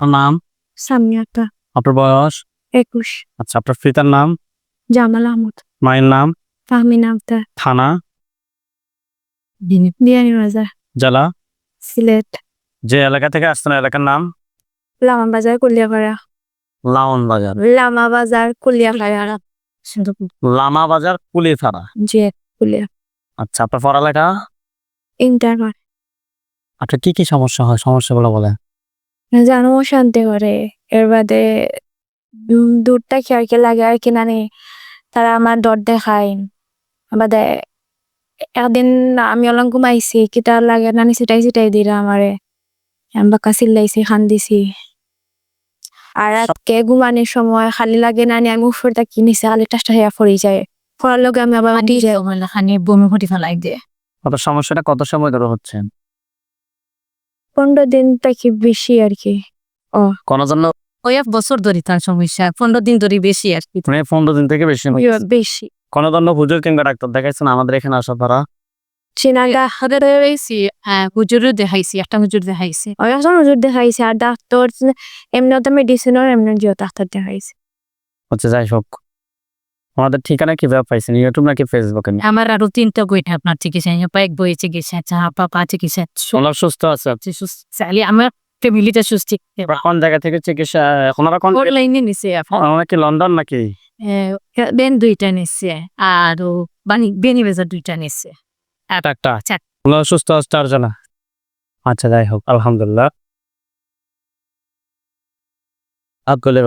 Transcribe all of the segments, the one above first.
আপনার নাম? সামিয়াতা আপনার বয়স? একুশ। আচ্ছা আপনার পিতার নাম? জামাল আহমদ। মায়ের নাম? ফাহমিন আক্তার। থানা? বিয়ানি জেলা? সিলেট। যে এলাকা থেকে আসছেন এলাকার নাম? লামা বাজার কুলিয়াপাড়া। লাউন বাজার। লামা বাজার কুলিয়াপাড়া। লামা বাজার কুলিথানা জি কুলিয়া। আচ্ছা আপনার পড়ালেখা? ইন্টার আপনার কি কি সমস্যা হয়? সমস্যাগুলো বলেন। জানো শান্তি করে। এর বাদে দূরটা খেয়ার কে লাগে আর কি নানি তারা আমার ডর দেখায়। বাদে একদিন আমি অলং ঘুমাইছি কিতা লাগে নানি সিটাই সিটাই দিরা আমারে। আমি বাক্কা চিল্লাইছি খান দিছি আর রাতকে ঘুমানোর সময় খালি লাগে নানি আমি উপর তাকি নিচে খালি টাসটা হইয়া পড়ে যায়। পড়ার লগে আমি আবার মাটি যাই ওখানে খানি বমি ঘটি ফেলাই দিয়ে আপনার সমস্যাটা কত সময় ধরে হচ্ছে? পনেরো দিন থেকে বেশি আর কি? কোনো জন্য? ওই এক বছর ধরে তার সমস্যা পনেরো দিন ধরে বেশি আর কি। মানে পনেরো দিন থেকে বেশি হচ্ছে। বেশি। কোনো জন্য হুজুর কিংবা ডাক্তার দেখাইছেন? আমাদের এখানে আসা তারা চিনাগা হাতে হ্যাঁ হুজুরও দেখাইছি একটা হুজুর দেখাইছি। ওই ওষুধ দেখাইছে আর ডাক্তার এমনি তো মেডিসিনের এমনি জিও ডাক্তার দেখাইছে। হচ্ছে যাই হোক। আমাদের ঠিকানা কীভাবে পাইছেন? ইউটিউব নাকি ফেসবুকে আমার আরও তিনটা বইটা আপনার চিকিৎসা পাইক বই চিকিৎসা চা পাপা চিকিৎসা ওনার সুস্থ আছে? চাইলে আমার ফ্যামিলিটা সুস্থ। কোন জায়গা থেকে চিকিৎসা ওনারা কোন অনলাইনে নিছে ওনারা কি লন্ডন নাকি? বেন দুইটা নিচ্ছে আর বানি বেনি বেজার দুইটা নিচ্ছে একটা একটা চার। সুস্থ আছে চারজনা আচ্ছা যাই হোক আলহামদুলিল্লাহ। আপগলের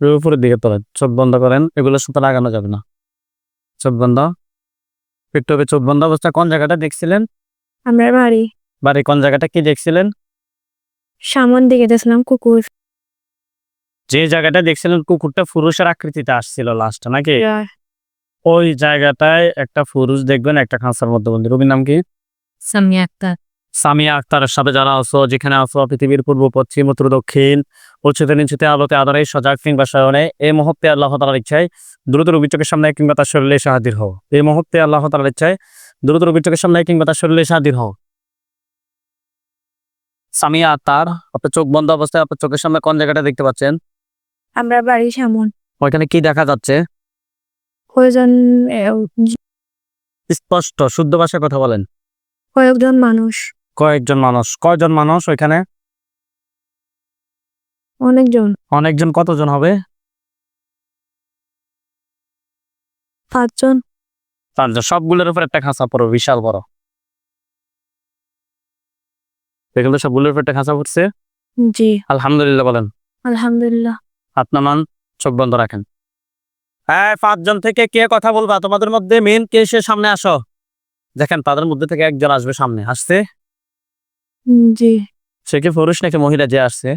উপরের দিকে তোলেন চোখ বন্ধ করেন এগুলো সাথে লাগানো যাবে না। চোখ বন্ধ। একটু হবে চোখ বন্ধ অবস্থা কোন জায়গাটা দেখছিলেন? আমরা বাড়ি। বাড়ি কোন জায়গাটা কি দেখছিলেন? সামন দিকে দেখলাম কুকুর। যে জায়গাটা দেখছিলেন কুকুরটা পুরুষের আকৃতিতে আসছিল লাস্টে নাকি? ওই জায়গাটায় একটা পুরুষ দেখবেন একটা খাঁচার মধ্যে বন্দি। রবির নাম কি? সামিয়া একটা সামিয়া আক্তারের সাথে যারা আছো যেখানে আছো পৃথিবীর পূর্ব পশ্চিম উত্তর দক্ষিণ উচ্চতে নিচুতে আলোতে আদারে সজাগ কিংবা শয়নে এই মুহূর্তে আল্লাহ তালার ইচ্ছায় দ্রুত চোখের সামনে কিংবা তার শরীরে এসে হাজির হও। এই মুহূর্তে আল্লাহ তালার ইচ্ছায় দ্রুত চোখের সামনে কিংবা তার শরীরে এসে হাজির হও। সামিয়া আক্তার আপনার চোখ বন্ধ অবস্থায় আপনার চোখের সামনে কোন জায়গাটা দেখতে পাচ্ছেন? আমরা বাড়ি সামন। ওইখানে কি দেখা যাচ্ছে? কয়েকজন স্পষ্ট শুদ্ধ ভাষায় কথা বলেন। কয়েকজন মানুষ। কয়েকজন মানুষ। কয়জন মানুষ ওইখানে? অনেকজন। অনেকজন কতজন হবে? পাঁচজন। পাঁচজন। সবগুলোর উপর একটা খাঁচা পড়ো বিশাল বড়। এগুলো সবগুলোর উপর একটা খাঁচা পড়ছে। জি। আলহামদুলিল্লাহ বলেন। আলহামদুলিল্লাহ। আপনার মান চোখ বন্ধ রাখেন। হ্যাঁ পাঁচজন থেকে কে কথা বলবা? তোমাদের মধ্যে মেন কে সে সামনে আসো। দেখেন তাদের মধ্যে থেকে একজন আসবে সামনে। আসছে। জি। সে কি পুরুষ নাকি মহিলা? যে আসছে।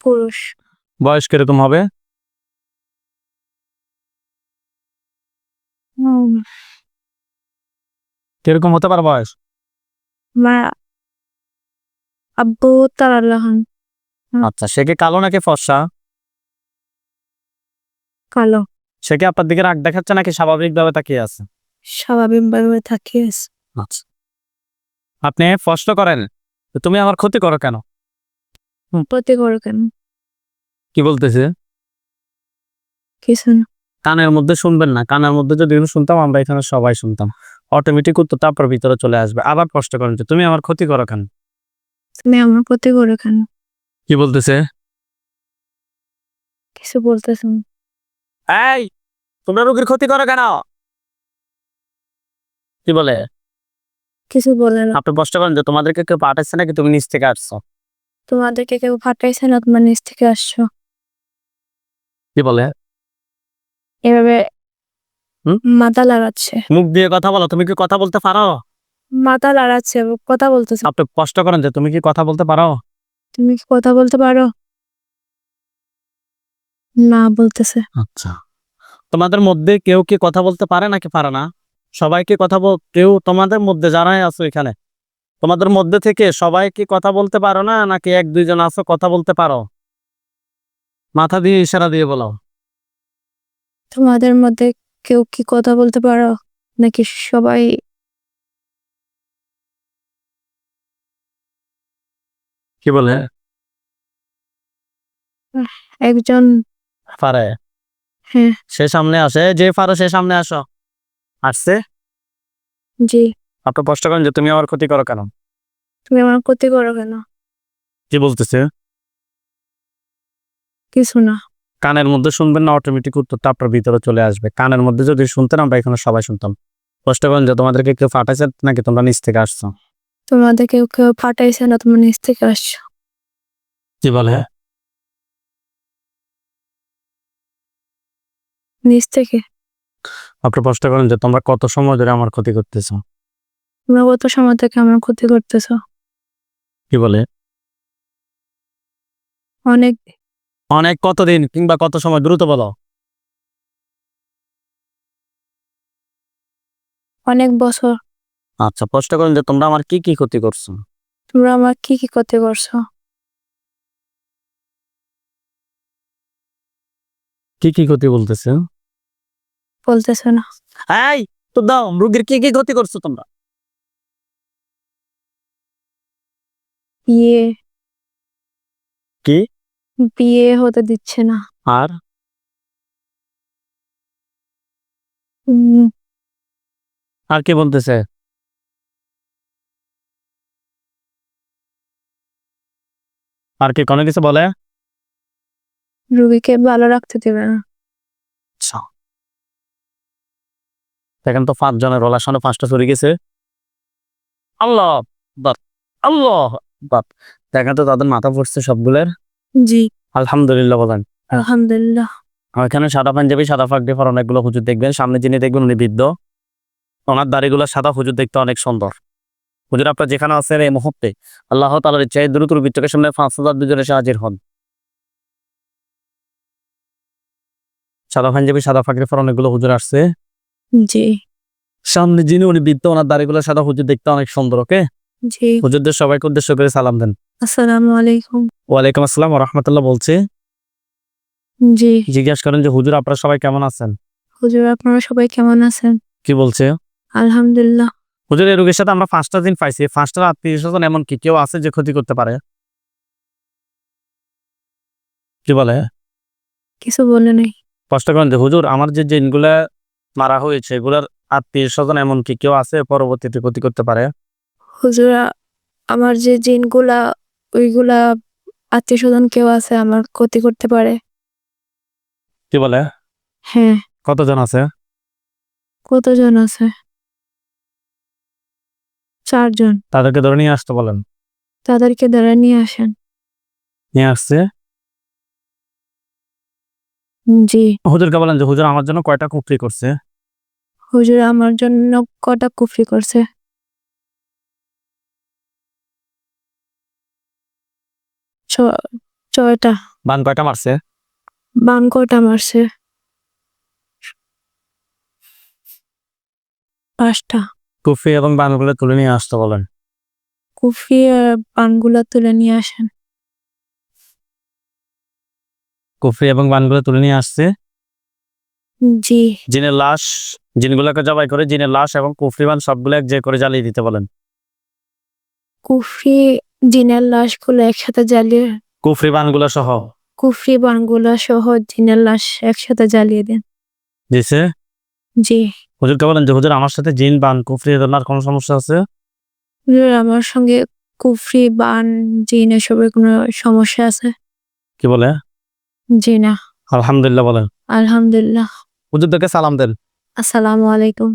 পুরুষ। বয়স কীরকম হবে? কীরকম হতে পারে বয়স? আমার আব্বু তারাল্লাহ আচ্ছা সে কি কালো নাকি ফর্সা? কালো। সে কি আপনার দিকে রাগ দেখাচ্ছে নাকি স্বাভাবিকভাবে তাকিয়ে আছে? স্বাভাবিক স্বাভাবিকভাবে থাকে আচ্ছা। আপনি প্রশ্ন করেন তুমি আমার ক্ষতি করো কেন? প্রতি করে কেন? কি বলতেছে? কিছু না। কানের মধ্যে শুনবেন না কানের মধ্যে যদি শুনতাম আমরা এখানে সবাই শুনতাম। অটোমেটিক উত্তর তারপর ভিতরে চলে আসবে আবার প্রশ্ন করেন যে তুমি আমার ক্ষতি করো কেন? তুমি আমার ক্ষতি করো কেন? কি বলতেছে? কিছু বলতেছ। এই তোমরা রোগীর ক্ষতি করো কেন? কি বলে? কিছু বলে না। আপনি প্রশ্ন করেন যে তোমাদেরকে কেউ পাঠাচ্ছে নাকি তুমি নিচ থেকে আসছো? তোমাদেরকে কেউ ফাটাইছে না তোমার নিচ থেকে আসছো। কি বলে? এভাবে মাথা লাগাচ্ছে। মুখ দিয়ে কথা বলো তুমি কি কথা বলতে পারো? মাথা লাগাচ্ছে কথা বলতেছে। আপনি কষ্ট করেন যে তুমি কি কথা বলতে পারো? তুমি কি কথা বলতে পারো? না বলতেছে। আচ্ছা। তোমাদের মধ্যে কেউ কি কথা বলতে পারে নাকি পারে না? সবাইকে কথা বল কেউ তোমাদের মধ্যে জানাই আছো এখানে তোমাদের মধ্যে থেকে সবাই কি কথা বলতে পারো না নাকি এক দুইজন আছো কথা বলতে পারো? মাথা দিয়ে ইশারা দিয়ে বলো। তোমাদের মধ্যে কেউ কি কথা বলতে পারো নাকি সবাই কি বলে? একজন পারে হ্যাঁ। সে সামনে আসে যে পারো সে সামনে আসো। আসছে? জি। আপনি প্রশ্ন করেন যে তুমি আমার ক্ষতি করো কেন? তুমি আমার ক্ষতি করো কেন? কি বলতেছে। কিছু না। কানের মধ্যে শুনবেন না অটোমেটিক উত্তরটা আপনার ভিতরে চলে আসবে। কানের মধ্যে যদি শুনতেন আমরা এখানে সবাই শুনতাম। প্রশ্ন করেন যে তোমাদেরকে কেউ ফাটাইছে নাকি তোমরা নিচ থেকে আসছো? তোমাদেরকে কেউ ফাটাইছে না তুমি নিচ থেকে আসছো। কি বলে নিচ থেকে? আপনি প্রশ্ন করেন যে তোমরা কত সময় ধরে আমার ক্ষতি করতেছো? তোমরা কত সময় থেকে আমার ক্ষতি করতেছো? কি বলে? অনেক অনেক কতদিন কিংবা কত সময়? দ্রুত বলো। অনেক বছর। আচ্ছা প্রশ্ন করেন যে তোমরা আমার কি কি ক্ষতি করছ? তোমরা আমার কি কি ক্ষতি করছ? কি কি ক্ষতি বলতেছে? বলতেছো না। এই তো দাও রুগীর কি কি ক্ষতি করছ তোমরা? বিয়ে। কি? বিয়ে হতে দিচ্ছে না। আর? উম, আর কি বলতেছে? আর কি কোনো কিছু বলে? রুগীকে ভালো রাখতে দেবে না। আচ্ছা। দেখেন তো পাঁচ জনের রিলেশনে পাঁচটা চলে গেছে। আল্লাহ বাপ আল্লাহ বাপ দেখেন তো তাদের মাথা পড়ছে সবগুলোর। জি। আলহামদুলিল্লাহ বলেন। আলহামদুলিল্লাহ। এখানে সাদা পাঞ্জাবি সাদা পর অনেকগুলো হুজুর দেখবেন। সামনে যিনি দেখবেন উনি বৃদ্ধ। ওনার দাড়িগুলো সাদা হুজুর দেখতে অনেক সুন্দর। হুজুর আপনার যেখানে আছেন এই মুহূর্তে আল্লাহ তালার ইচ্ছায় দ্রুত বিচকের সামনে পাঁচ হাজার দুজনে এসে হাজির হন। সাদা পাঞ্জাবি সাদা ফাঁকড়ি পর অনেকগুলো হুজুর আসছে। জি। সামনে যিনি উনি বৃদ্ধ ওনার দাড়িগুলো সাদা হুজুর দেখতে অনেক সুন্দর ওকে? জি। হুজুরদের সবাইকে উদ্দেশ্য করে সালাম দেন। আসসালামু আলাইকুম। ওয়ালাইকুম আসসালাম রহমতুল্লাহ বলছে। জি। জিজ্ঞাসা করেন যে হুজুর আপনারা সবাই কেমন আছেন? হুজুর আপনারা সবাই কেমন আছেন? কি বলছে? আলহামদুলিল্লাহ। হুজুর এই রোগীর সাথে আমরা পাঁচটা দিন পাইছি। পাঁচটা আত্মীয় স্বজন এমন কি কেউ আছে যে ক্ষতি করতে পারে? কি বলে? কিছু বলে নাই। কষ্ট করেন যে হুজুর আমার যে জিনগুলা মারা হয়েছে এগুলার আত্মীয় স্বজন এমনকি কেউ আছে পরবর্তীতে ক্ষতি করতে পারে? হুজুর আমার যে জিনগুলা ওইগুলা আত্মীয় স্বজন কেউ আছে আমার ক্ষতি করতে পারে। কি বলে? হ্যাঁ। কতজন আছে? কতজন আছে? চারজন। তাদেরকে ধরে নিয়ে আসতে বলেন। তাদেরকে ধরে নিয়ে আসেন। নিয়ে আসছে? জি। হুজুরকে বলেন যে হুজুর আমার জন্য কয়টা কুফরি করছে? হুজুর আমার জন্য কটা কুফরি করছে? ছয়টা। বান কয়টা মারছে? বান কটা মারছে? পাঁচটা। কুফরি এবং বানগুলো তুলে নিয়ে আসতে বলেন। আর বানগুলা তুলে নিয়ে আসেন। কুফরি এবং বানগুলো তুলে নিয়ে আসছে? জি। জিনের লাশ জিনগুলোকে জবাই করে জিনের লাশ এবং কুফরি বান সবগুলো এক যে করে জ্বালিয়ে দিতে বলেন। কুফরি জিনের লাশগুলো একসাথে জ্বালিয়ে কুফরি বানগুলো সহ? কুফরি বানগুলা সহ জিনের লাশ একসাথে জ্বালিয়ে দেন। দিছে জি। হুজুরকে বলেন যে হুজুর আমার সাথে জিন বান কুফরি ধরনের কোনো সমস্যা আছে? হুজুর, আমার সঙ্গে কুফরি বান জিন এসবের কোনো সমস্যা আছে? কি বলে? জি না। আলহামদুলিল্লাহ বলেন। আলহামদুলিল্লাহ। হুজুরদেরকে সালাম দেন। আসসালামু আলাইকুম।